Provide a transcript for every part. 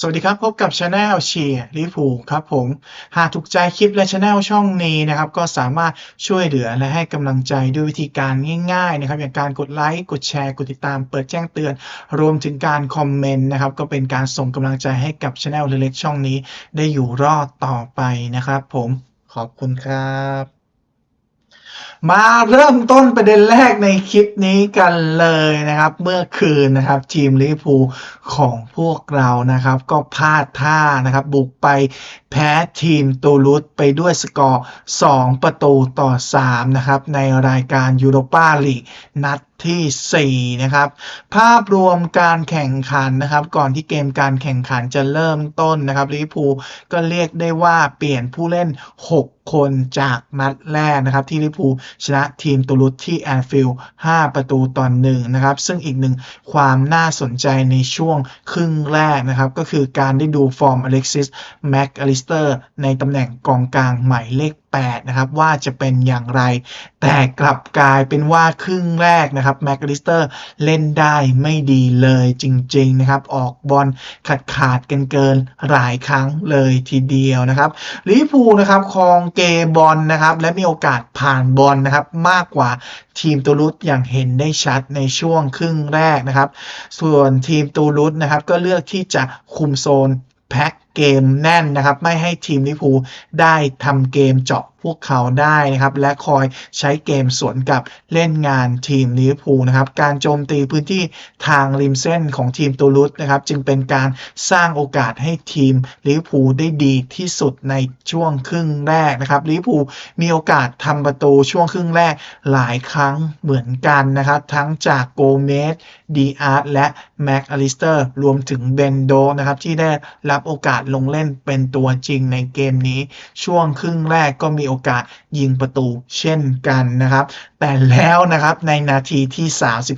สวัสดีครับ พบกับช anel เชียร์ลิฟูครับผม หากถูกใจคลิปและช anel ช่องนี้นะครับ ก็สามารถช่วยเหลือและให้กำลังใจด้วยวิธีการง่ายๆนะครับ อย่างการกดไลค์กดแชร์กดติดตาม เปิดแจ้งเตือน รวมถึงการคอมเมนต์นะครับ ก็เป็นการส่งกำลังใจให้กับช anel เล็กๆช่องนี้ ได้อยู่รอดต่อไปนะครับผมขอบคุณครับ มาเริ่มต้นประเด็นแรกในคลิปนี้กันเลยนะครับ เมื่อคืนนะครับทีมลิเวอร์พูลของพวกเรานะครับ ก็พลาดท่านะครับ บุกไป แพ้ทีมตูลุสไปด้วยสกอร์ 2 ประตูต่อ 3 นะครับ ในรายการยูโรปาลีกนัดที่ 4 นะครับ ภาพรวมการแข่งขันนะครับ ก่อนที่เกมการแข่งขันจะเริ่มต้นนะครับลิพูก็เรียกได้ว่าเปลี่ยนผู้เล่น 6 คนจากนัดแรกนะครับ ที่ลิพูชนะทีมตูลุสที่แอนฟิลด์5ประตูต่อหนึ่งนะครับ ซึ่งอีกหนึ่งความน่าสนใจในช่วงครึ่งแรกนะครับ ก็คือการได้ดูฟอร์มอเล็กซิสแม็กอลิสเตอร์ในตำแหน่งกองกลางหมายเลข 8 นะครับ ว่าจะเป็นอย่างไร แต่กลับกลายเป็นว่าครึ่งแรกนะครับแม็กลิสเตอร์เล่นได้ไม่ดีเลยจริงๆนะครับ ออกบอลขาดขาดกันเกินหลายครั้งเลยทีเดียวนะครับลิพูนะครับครองเกบอลนะครับและมีโอกาสผ่านบอลนะครับมากกว่าทีมตูลุสอย่างเห็นได้ชัดในช่วงครึ่งแรกนะครับ ส่วนทีมตูลุสนะครับก็เลือกที่จะคุมโซนแพ็ค เกมแน่นนะครับ ไม่ให้ทีมลิพูได้ทำเกมเจาะพวกเขาได้นะครับ และคอยใช้เกมสวนกับเล่นงานทีมลิพูนะครับ การโจมตีพื้นที่ทางริมเส้นของทีมตูลุสนะครับ จึงเป็นการสร้างโอกาสให้ทีมลิพูได้ดีที่สุดในช่วงครึ่งแรกนะครับลิพูมีโอกาสทำประตูช่วงครึ่งแรกหลายครั้งเหมือนกันนะครับ ทั้งจากโกเมสดีอาร์และแม็กอลิสเตอร์รวมถึงเบนโดนะครับที่ได้รับโอกาสลงเล่นเป็นตัวจริงในเกมนี้ ช่วงครึ่งแรกก็มีโอกาสยิงประตูเช่นกันนะครับ แต่แล้วนะครับในนาทีที่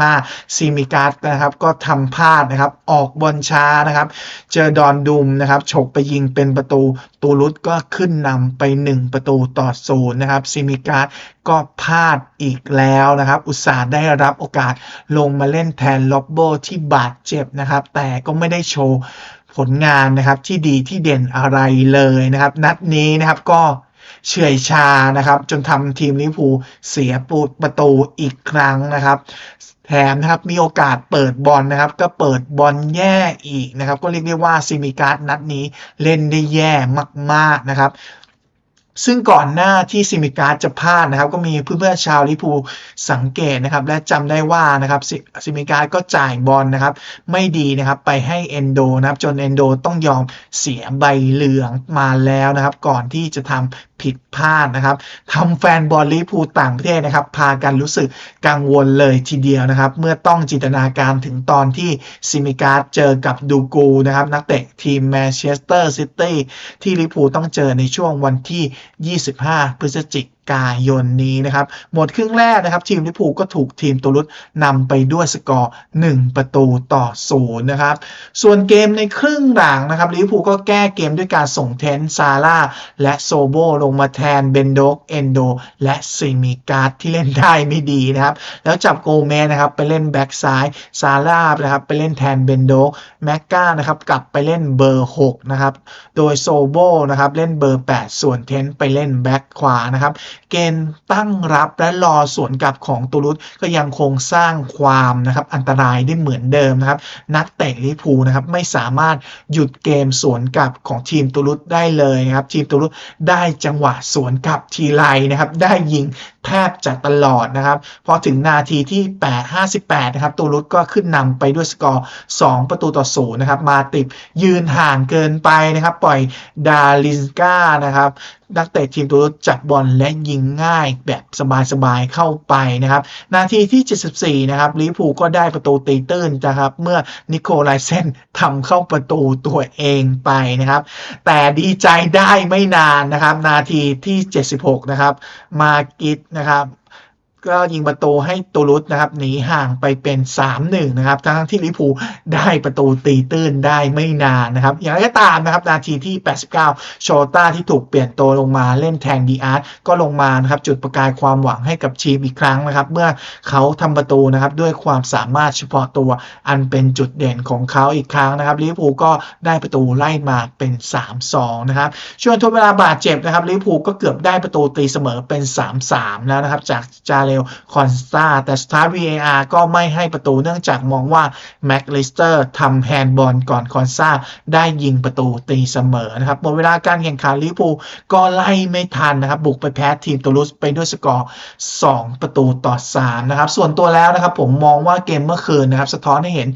35ซีมิการ์ดนะครับก็ทำพลาดนะครับออกบอลช้านะครับ เจอดอนดุมนะครับฉกไปยิงเป็นประตูตูรุตก็ขึ้นนำไป 1 ประตูต่อศูนย์นะครับซิมิการ์ดก็พลาดอีกแล้วนะครับ อุตส่าห์ได้รับโอกาสลงมาเล่นแทนล็อบโบที่บาดเจ็บนะครับ แต่ก็ไม่ได้โชว์ ผลงานนะครับที่ดีที่เด่นอะไรเลยนะครับ นัดนี้นะครับก็เฉื่อยชานะครับ จนทำทีมลิเวอร์พูลเสียปูประตูอีกครั้งนะครับ แถมนะครับมีโอกาสเปิดบอลนะครับ ก็เปิดบอลแย่อีกนะครับ ก็เรียกได้ว่าซิมิการ์ดนัดนี้เล่นได้แย่มากๆนะครับ ซึ่งก่อนหน้าที่ซิมิการ์ดจะพลาดนะครับ ก็มีเพื่อนๆชาวลิพูสังเกตนะครับ และจำได้ว่านะครับซิซิมิการ์ดก็จ่ายบอลนะครับ ไม่ดีนะครับไปให้เอนโดนะครับ จนเอนโดต้องยอมเสียใบเหลืองมาแล้วนะครับ ก่อนที่จะทำผิดพลาดนะครับทำแฟนบอลลิพูต่างประเทศนะครับ พากันรู้สึกกังวลเลยทีเดียวนะครับ เมื่อต้องจินตนาการถึงตอนที่ซิมิการ์ดเจอกับดูกูนะครับ นักเตะทีมแมนเชสเตอร์ซิตี้ที่ลิพูต้องเจอในช่วงวันที่25 พฤศจิกกายนนี้นะครับ หมดครึ่งแรกนะครับ ทีมลิเวอร์พูลก็ถูกทีมตูรุตนำไปด้วยสกอร์ 1 ประตูต่อศูนย์นะครับ ส่วนเกมในครึ่งหลังนะครับลิเวอร์พูลก็แก้เกมด้วยการส่งเทนซาร่าและโซโบลงมาแทนเบนโดกเอนโด และซิมิการ์ดที่เล่นได้ไม่ดีนะครับ แล้วจับโกเมสนะครับไปเล่นแบ็กซ้ายซาร่านะครับไปเล่นแทนเบนโดกแม็กกานะครับกลับไปเล่นเบอร์6นะครับโดยโซโบนะครับเล่นเบอร์ 8 ส่วนเทนไปเล่นแบ็กขวานะครับเกณฑ์ตั้งรับและรอสวนกลับของตูรุสก็ยังคงสร้างความนะครับอันตรายได้เหมือนเดิมนะครับ นักเตะลิพูนะครับไม่สามารถหยุดเกมสวนกลับของทีมตูรุสได้เลยนะครับ ทีมตูรุสได้จังหวะสวนกลับทีไรนะครับ ได้ยิงแทบจะตลอดนะครับ พอถึงนาทีที่ 8 58 นะครับ ตูรุตก็ขึ้นนำไปด้วยสกอร์ 2 ประตูต่อศูนย์นะครับ มาติบยืนห่างเกินไปนะครับ ปล่อยดาลินกานะครับนักเตะทีมตูรุตจับบอลและยิงง่ายแบบสบายๆเข้าไปนะครับ นาทีที่ 74 นะครับลิพูก็ได้ประตูตีตื้นนะครับ เมื่อนิโคลไลเซนทำเข้าประตูตัวเองไปนะครับ แต่ดีใจได้ไม่นานนะครับ นาทีที่ 76 นะครับ มากิดนะครับ ก็ยิงประตูให้ตูรุสนะครับหนีห่างไปเป็น 3-1 นะครับ ทั้งที่ลิเวอร์พูได้ประตูตีตื้นได้ไม่นานนะครับ อย่างไรก็ตามนะครับ นาทีที่ 89 โชต้าที่ถูกเปลี่ยนตัวลงมาเล่นแทนดีอาร์ตก็ลงมานะครับจุดประกายความหวังให้กับทีมอีกครั้งนะครับ เมื่อเขาทำประตูนะครับด้วยความสามารถเฉพาะตัวอันเป็นจุดเด่นของเขาอีกครั้งนะครับลิเวอร์พูก็ได้ประตูไล่มาเป็น 3-2 นะครับช่วงทดเวลาบาดเจ็บนะครับลิเวอร์พูก็เกือบได้ประตูตีเสมอเป็น 3-3 แล้วนะครับจากจาเรลคอนสตาแต่สตาร์ VAR ก็ไม่ให้ประตูเนื่องจากมองว่าแม็กลิสเตอร์ทำแฮนด์บอลก่อนคอนซาได้ยิงประตูตีเสมอนะครับหมดเวลาการแข่งขันลิเวอร์พูลก็ไล่ไม่ทันนะครับบุกไปแพ้ทีมตูลูสไปด้วยสกอร์ 2 ประตูต่อ3นะครับส่วนตัวแล้วนะครับผมมองว่าเกมเมื่อคืนนะครับสะท้อนให้เห็น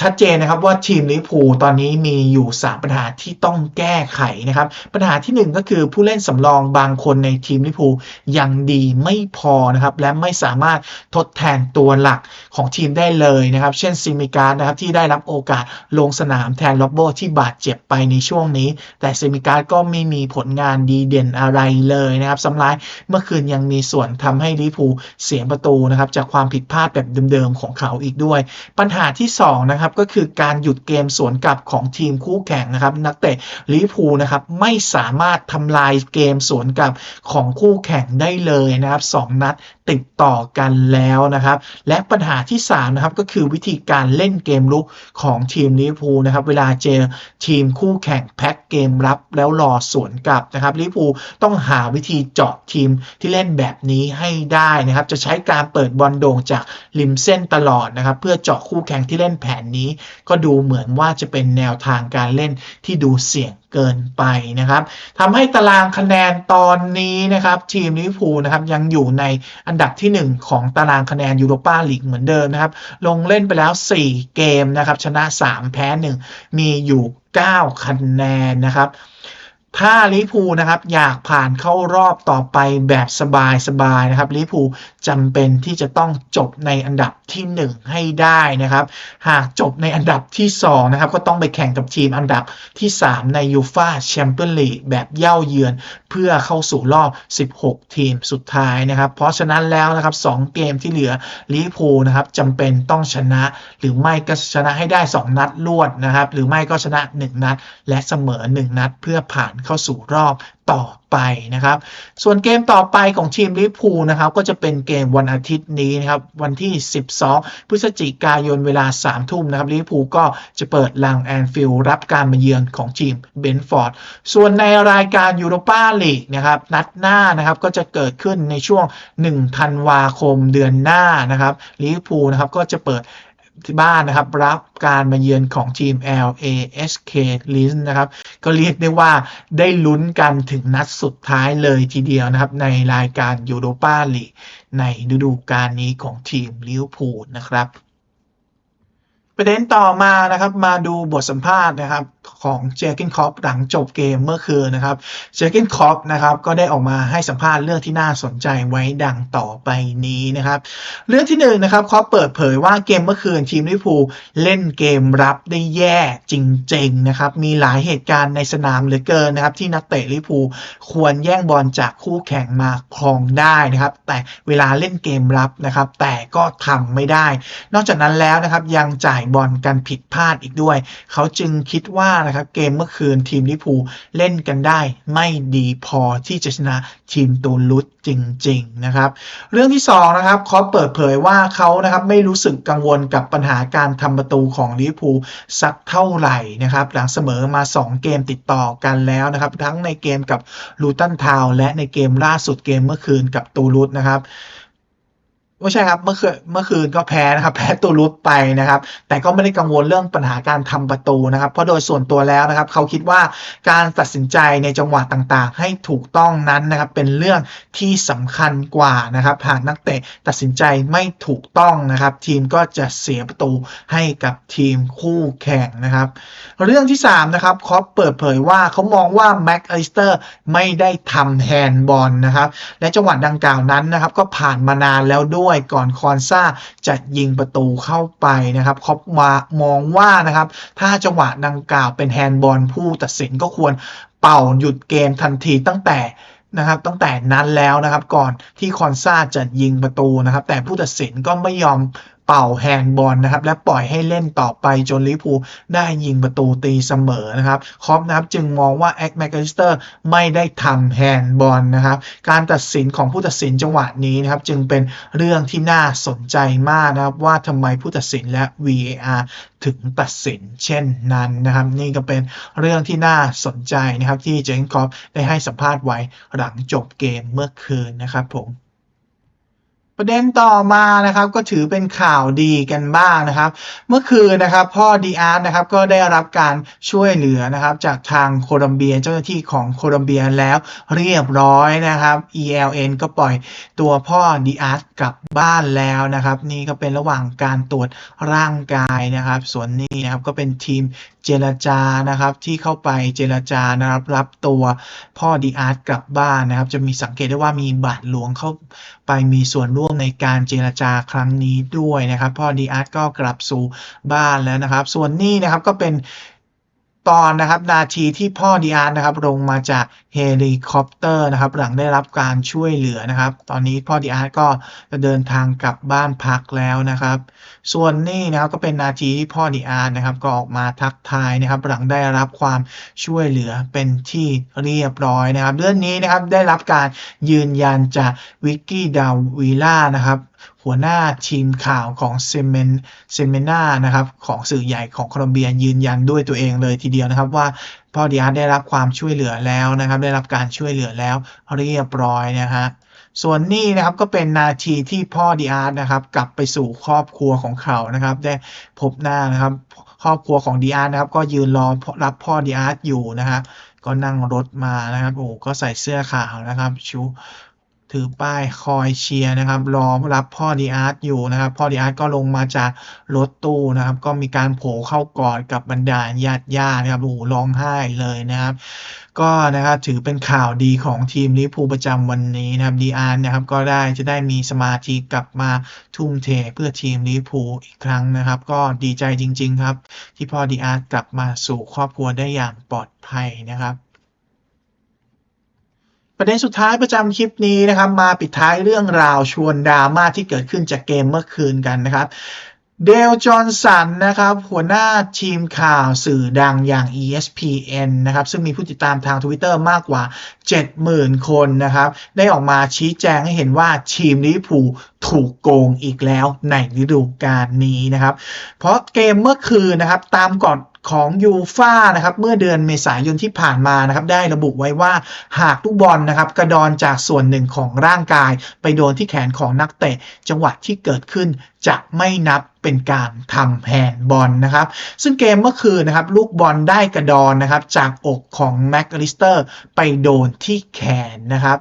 ชัดเจนนะครับว่าทีมลิเวอร์พูลตอนนี้มีอยู่ 3 ปัญหาที่ต้องแก้ไขนะครับ ปัญหาทีหนึ่1 ก็คือผู้เล่นสำรองบางคนในทีมลิเวอร์พูลยังดีไม่พอนะครับและไม่สามารถทดแทนตัวหลักของทีมได้เลยนะครับ เช่นซิมิการนะครับที่ได้รับโอกาสลงสนามแทนล็อบโบที่บาดเจ็บไปในช่วงนี้ แต่ซิมิการก็ไม่มีผลงานดีเด่นอะไรเลยนะครับสำหรับเมื่อคืนยังมีส่วนทำให้ลิเวอร์พูลเสียประตูนะครับจากความผิดพลาดแบบเดิมๆของเขาอีกด้วย ปัญหาที่สองนะครับก็คือการหยุดเกมสวนกลับของทีมคู่แข่งนะครับนักเตะลิเวอร์พูลนะครับไม่สามารถทำลายเกมสวนกลับของคู่แข่งได้เลยนะครับสองนัดติดต่อกันแล้วนะครับ และปัญหาที่3นะครับก็คือวิธีการเล่นเกมลุกของทีมลิเวอร์พูลนะครับ เวลาเจอทีมคู่แข่งแพ็คเกมรับแล้วรอสวนกลับนะครับลิเวอร์พูลต้องหาวิธีเจาะทีมที่เล่นแบบนี้ให้ได้นะครับ จะใช้การเปิดบอลโด่งจากริมเส้นตลอดนะครับ เพื่อเจาะคู่แข่งที่เล่นแผนนี้ ก็ดูเหมือนว่าจะเป็นแนวทางการเล่นที่ดูเสี่ยง เกินไปนะครับทำให้ตารางคะแนนตอนนี้นะครับ ทีมลิเวอร์พูลนะครับยังอยู่ในอันดับที่ 1 ของตารางคะแนนยูโรปาลีกเหมือนเดิมนะครับ ลงเล่นไปแล้ว 4 เกมนะครับ ชนะ 3 แพ้ 1 มีอยู่ 9 คะแนนนะครับ ถ้าลิพูนะครับอยากผ่านเข้ารอบต่อไปแบบสบายๆนะครับลิพูจำเป็นที่จะต้องจบในอันดับที่ 1 ให้ได้นะครับ หากจบในอันดับที่2นะครับก็ต้องไปแข่งกับทีมอันดับที่ 3 ในยูฟาแชมเปี้ยนลีกแบบเย่าเยือน เพื่อเข้าสู่รอบ 16 ทีมสุดท้ายนะครับ เพราะฉะนั้นแล้วนะครับ 2 เกมที่เหลือลิพูนะครับจำเป็นต้องชนะ หรือไม่ก็ชนะให้ได้ 2 นัดรวดนะครับ หรือไม่ก็ชนะ 1 นัด และเสมอ 1 นัดเพื่อผ่านเข้าสู่รอบต่อไปนะครับ ส่วนเกมต่อไปของทีมลิพูนะครับ ก็จะเป็นเกมวันอาทิตย์นี้นะครับ วันที่ 12 พฤศจิกายนเวลา 3 ทุ่มนะครับลิพูก็จะเปิดลังแอนฟิลด์รับการมาเยือนของทีมเบนฟอร์ด ส่วนในรายการยูโรปาลีกนะครับ นัดหน้านะครับก็จะเกิดขึ้นในช่วง1ธันวาคมเดือนหน้านะครับลิพูนะครับก็จะเปิด ที่บ้านนะครับ รับการมาเยือนของทีม LASK l i n นะครับ ก็เรียกได้ว่าได้ลุ้นกันถึงนัดสุดท้ายเลยทีเดียวนะครับ ในรายการยูโรปาลีในฤดูกาลนี้ของทีมลิเวอร์พูลนะครับ ประเด็นต่อมานะครับ มาดูบทสัมภาษณ์นะครับของเจอร์กินคอปหลังจบเกมเมื่อคืนนะครับ เจอร์กินคอปนะครับก็ได้ออกมาให้สัมภาษณ์เรื่องที่น่าสนใจไว้ดังต่อไปนี้นะครับ เรื่องที่หนึ่งนะครับคอปเปิดเผยว่าเกมเมื่อคืนทีมลิเวอร์พูลเล่นเกมรับได้แย่จริงๆนะครับ มีหลายเหตุการณ์ในสนามเหลือเกินนะครับที่นักเตะลิเวอร์พูลควรแย่งบอลจากคู่แข่งมาครองได้นะครับ แต่เวลาเล่นเกมรับนะครับ แต่ก็ทำไม่ได้ นอกจากนั้นแล้วนะครับยังจ่ายบอลกันผิดพลาดอีกด้วย เขาจึงคิดว่านะครับเกมเมื่อคืนทีมลิพูเล่นกันได้ไม่ดีพอที่จะชนะทีมตูลุสจริงๆนะครับเรื่องที่2นะครับคอปเปิดเผยว่าเขานะครับไม่รู้สึกกังวลกับปัญหาการทำประตูของลิพูสักเท่าไหร่นะครับหลังเสมอมา 2 เกมติดต่อกันแล้วนะครับทั้งในเกมกับลูตันทาวและในเกมล่าสุดเกมเมื่อคืนกับตูลุสนะครับ ไม่ใช่ครับ เมื่อคืนเมื่อคืนก็แพ้นะครับ แพ้ตูรุสไปนะครับ แต่ก็ไม่ได้กังวลเรื่องปัญหาการทำประตูนะครับ เพราะโดยส่วนตัวแล้วนะครับ เขาคิดว่าการตัดสินใจในจังหวะต่างๆ ให้ถูกต้องนั้นนะครับ เป็นเรื่องที่สำคัญกว่านะครับ หากนักเตะตัดสินใจไม่ถูกต้องนะครับ ทีมก็จะเสียประตูให้กับทีมคู่แข่งนะครับ เรื่องที่3นะครับคอปเปิดเผยว่าเขามองว่าแม็กอลิสเตอร์ไม่ได้ทำแฮนด์บอลนะครับ และจังหวะดังกล่าวนั้นนะครับ ก็ผ่านมานานแล้วด้วยก่อนคอนซาจะยิงประตูเข้าไปนะครับคอปมามองว่านะครับ ถ้าจังหวะดังกล่าวเป็นแฮนด์บอลผู้ตัดสินก็ควรเป่าหยุดเกมทันทีตั้งแต่นะครับตั้งแต่นั้นแล้วนะครับก่อนที่คอนซาจะยิงประตูนะครับ แต่ผู้ตัดสินก็ไม่ยอม เป่าแฮนด์บอลนะครับและปล่อยให้เล่นต่อไปจนลิพูได้ยิงประตูตีเสมอนะครับคอปนะครับจึงมองว่าแอ็กแมคอลิสเตอร์ไม่ได้ทำแฮนด์บอลนะครับการตัดสินของผู้ตัดสินจังหวะนี้นะครับจึงเป็นเรื่องที่น่าสนใจมากนะครับว่าทำไมผู้ตัดสินและ VAR ถึงตัดสินเช่นนั้นนะครับ นี่ก็เป็นเรื่องที่น่าสนใจนะครับที่เจนคอปได้ให้สัมภาษณ์ไว้หลังจบเกมเมื่อคืนนะครับผม ประเด็นต่อมานะครับก็ถือเป็นข่าวดีกันบ้างนะครับ เมื่อคืนนะครับพ่อดีอาร์ตนะครับก็ได้รับการช่วยเหลือนะครับจากทางโคลัมเบียเจ้าหน้าที่ของโคลัมเบียแล้วเรียบร้อยนะครับ ELN ก็ปล่อยตัวพ่อดีอาร์ตกลับบ้านแล้วนะครับ นี่ก็เป็นระหว่างการตรวจร่างกายนะครับ ส่วนนี้นะครับก็เป็นทีม เจรจานะครับที่เข้าไปเจรจานะครับรับตัวพ่อดีอาร์ตกลับบ้านนะครับ จะมีสังเกตได้ว่ามีบาทหลวงเข้าไปมีส่วนร่วมในการเจรจาครั้งนี้ด้วยนะครับ พ่อดีอาร์ตก็กลับสู่บ้านแล้วนะครับ ส่วนนี้นะครับก็เป็น ตอนนะครับนาทีที่พ่อดีอาร์นะครับลงมาจากเฮลิคอปเตอร์นะครับ หลังได้รับการช่วยเหลือนะครับ ตอนนี้พ่อดีอาร์ก็จะเดินทางกลับบ้านพักแล้วนะครับ ส่วนนี้นะครับก็เป็นนาทีที่พ่อดีอาร์นะครับ ก็ออกมาทักทายนะครับ หลังได้รับความช่วยเหลือเป็นที่เรียบร้อยนะครับ เรื่องนี้นะครับได้รับการยืนยันจากวิกกี้ดาวิล่านะครับ หัวหน้าทีมข่าวของเซเมนเซเมนานะครับของสื่อใหญ่ของโคลอมเบียยืนยันด้วยตัวเองเลยทีเดียวนะครับว่าพ่อดีอาร์ได้รับความช่วยเหลือแล้วนะครับ ได้รับการช่วยเหลือแล้วเรียบร้อยนะฮะส่วนนี้นะครับก็เป็นนาทีที่พ่อดีอาร์นะครับ กลับไปสู่ครอบครัวของเขานะครับ ได้พบหน้านะครับครอบครัวของดีอาร์นะครับ ก็ยืนรอรับพ่อดีอาร์อยู่นะครับก็นั่งรถมานะครับโอ้ก็ใส่เสื้อขาวนะครับ ชู ถือป้ายคอยเชียร์นะครับ รอรับพ่อดีอาร์ตอยู่นะครับ พ่อดีอาร์ตก็ลงมาจากรถตู้นะครับ ก็มีการโผล่เข้ากอดกับบรรดาญาติญาตินะครับโอ้ร้องไห้เลยนะครับก็นะครับถือเป็นข่าวดีของทีมลิพูประจำวันนี้นะครับดีอาร์นะครับก็ได้จะได้มีสมาธิกลับมาทุ่มเทเพื่อทีมลิพูอีกครั้งนะครับ ก็ดีใจจริง ๆ ครับ ที่พ่อดีอาร์กลับมาสู่ครอบครัวได้อย่างปลอดภัยนะครับ ประเด็นสุดท้ายประจำคลิปนี้นะครับ มาปิดท้ายเรื่องราวชวนดราม่าที่เกิดขึ้นจากเกมเมื่อคืนกันนะครับเดลจอห์นสันนะครับ หัวหน้าทีมข่าวสื่อดังอย่าง ESPN นะครับ ซึ่งมีผู้ติดตามทาง Twitter มากกว่า 70,000 คนนะครับ ได้ออกมาชี้แจงให้เห็นว่าทีมลิเวอร์พูลถูกโกงอีกแล้วในฤดูกาลนี้นะครับ เพราะเกมเมื่อคืนนะครับ ตามกฎ ของยูฟ่านะครับเมื่อเดือนเมษายนที่ผ่านมานะครับได้ระบุไว้ว่าหากลูกบอลนะครับกระดอนจากส่วนหนึ่งของร่างกาย ไปโดนที่แขนของนักเตะจังหวะที่เกิดขึ้นจะไม่นับ เป็นการทำแฮนด์บอลนะครับ ซึ่งเกมเมื่อคืนนะครับ ลูกบอลได้กระดอนนะครับ จากอกของแม็กอลิสเตอร์ไปโดนที่แขนนะครับ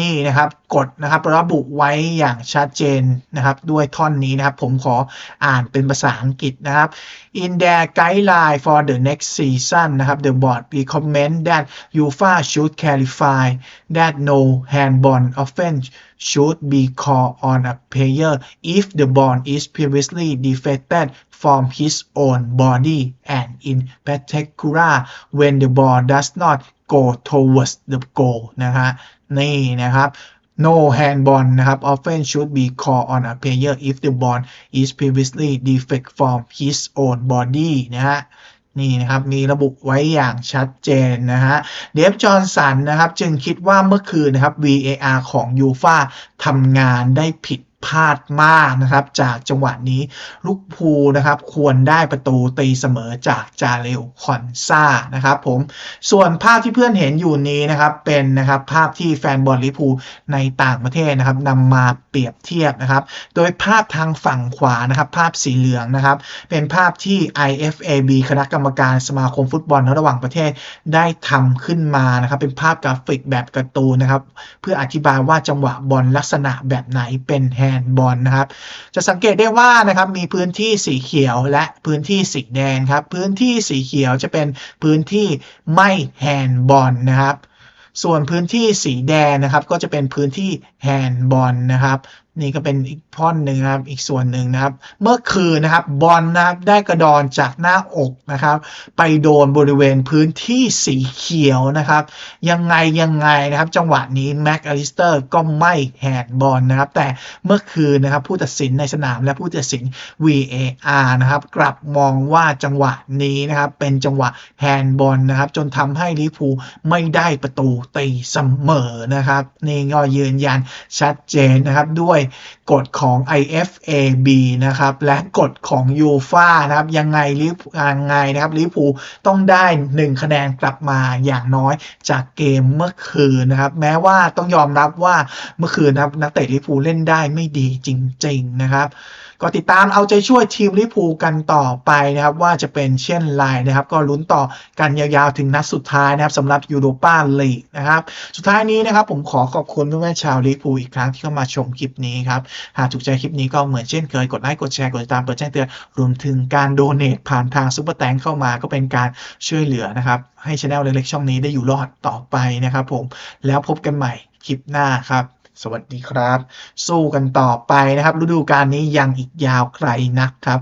นี่นะครับกฎนะครับระบุไว้อย่างชัดเจนนะครับ ด้วยท่อนนี้นะครับ ผมขออ่านเป็นภาษาอังกฤษนะครับ In their guideline for the next season นะครับ the board recommend that UEFA should clarify that no handball offense should be called on a player if the ball is previously deflected from his own body and in particular when the ball does not go towards the goal นะฮะนี่นะครับ no handball นะครับ often should be called on a player if the ball is previously defect from his own body นะฮะนี่นะครับมีระบุไว้อย่างชัดเจนนะฮะเดฟจอห์นสันนะครับจึงคิดว่าเมื่อคืนนะครับ VAR ของยูฟาทำงานได้ผิด พลาดมากนะครับ จากจังหวะนี้ลูกพูนะครับควรได้ประตูตีเสมอจากจาเรลคอนซานะครับผมส่วนภาพที่เพื่อนเห็นอยู่นี้นะครับเป็นนะครับภาพที่แฟนบอลลิพูในต่างประเทศนะครับนำมาเปรียบเทียบนะครับ โดยภาพทางฝั่งขวานะครับ ภาพสีเหลืองนะครับ เป็นภาพที่ IFAB คณะกรรมการสมาคมฟุตบอลระหว่างประเทศได้ทำขึ้นมานะครับ เป็นภาพกราฟิกแบบการ์ตูนนะครับ เพื่ออธิบายว่าจังหวะบอลลักษณะแบบไหนเป็นแฮนด์บอลนะครับ จะสังเกตได้ว่านะครับมีพื้นที่สีเขียวและพื้นที่สีแดงครับ พื้นที่สีเขียวจะเป็นพื้นที่ไม่แฮนบอลนะครับส่วนพื้นที่สีแดงนะครับก็จะเป็นพื้นที่แฮนด์บอลนะครับ นี่ก็เป็นอีกท่อนหนึ่งนะครับ อีกส่วนหนึ่งนะครับ เมื่อคืนนะครับบอลนะครับได้กระดอนจากหน้าอกนะครับ ไปโดนบริเวณพื้นที่สีเขียวนะครับ ยังไงยังไงนะครับ จังหวะนี้แม็กอลิสเตอร์ก็ไม่แหกบอลนะครับ แต่เมื่อคืนนะครับ ผู้ตัดสินในสนามและผู้ตัดสิน VAR นะครับ กลับมองว่าจังหวะนี้นะครับ เป็นจังหวะแฮนด์บอลนะครับ จนทำให้ลิเวอร์พูไม่ได้ประตูตีเสมอนะครับนี่ก็ยืนยันชัดเจนนะครับด้วยกฎของ IFAB นะครับ และกฎของยูฟานะครับ ยังไงลิฟยังไงนะครับลิฟูต้องได้ 1 คะแนนกลับมาอย่างน้อยจากเกมเมื่อคืนนะครับ แม้ว่าต้องยอมรับว่าเมื่อคืนนะครับนักเตะลิฟูเล่นได้ไม่ดีจริง ๆ นะครับ ก็ติดตามเอาใจช่วยทีมลิพูกันต่อไปนะครับว่าจะเป็นเช่นไรนะครับก็ลุ้นต่อกันยาวๆถึงนัดสุดท้ายนะครับสำหรับยูโรปาลีกนะครับสุดท้ายนี้นะครับผมขอขอบคุณเพื่อนๆชาวลิพูอีกครั้งที่เข้ามาชมคลิปนี้ครับหากถูกใจคลิปนี้ก็เหมือนเช่นเคยกดไลค์กดแชร์กดติดตามเปิดแจ้งเตือนรวมถึงการโดเน a ผ่านทางซุปเปอร์แตงเข้ามาก็เป็นการช่วยเหลือนะครับให้ช anel เล็กๆช่องนี้ได้อยู่รอดต่อไปนะครับผมแล้วพบกันใหม่คลิปหน้าครับ สวัสดีครับ สู้กันต่อไปนะครับ ฤดูกาลนี้ยังอีกยาวไกลนักครับ